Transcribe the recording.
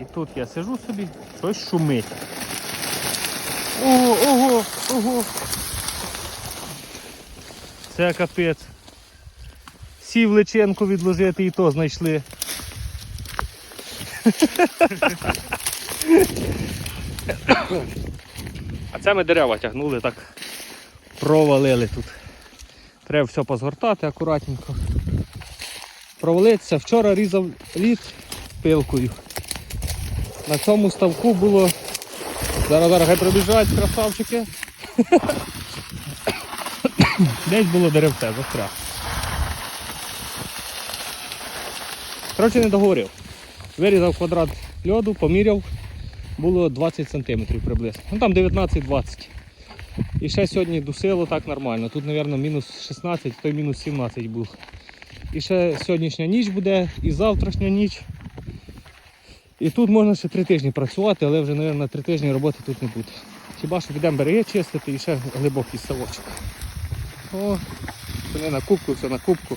І тут я сижу собі, щось шумить. Ого, ого, ого. Це капець. Сів личенку відложити і то знайшли. А це ми дерева тягнули, так провалили тут. Треба все позгортати акуратненько. Провалитися. Вчора різав лід пилкою. На цьому ставку було. Зараз зараз хай прибіжать красавчики. Десь було деревце, застряг. Коротше, не договорив. Вирізав квадрат льоду, поміряв, було 20 см приблизно. Ну там 19-20. І ще сьогодні дусило так нормально. Тут, мабуть, мінус 16, то й мінус 17 був. І ще сьогоднішня ніч буде, і завтрашня ніч. І тут можна ще три тижні працювати, але вже, мабуть, на три тижні роботи тут не буде. Хіба що підемо береги чистити і ще глибокий ставочок. О, це не на кубку, все на кубку.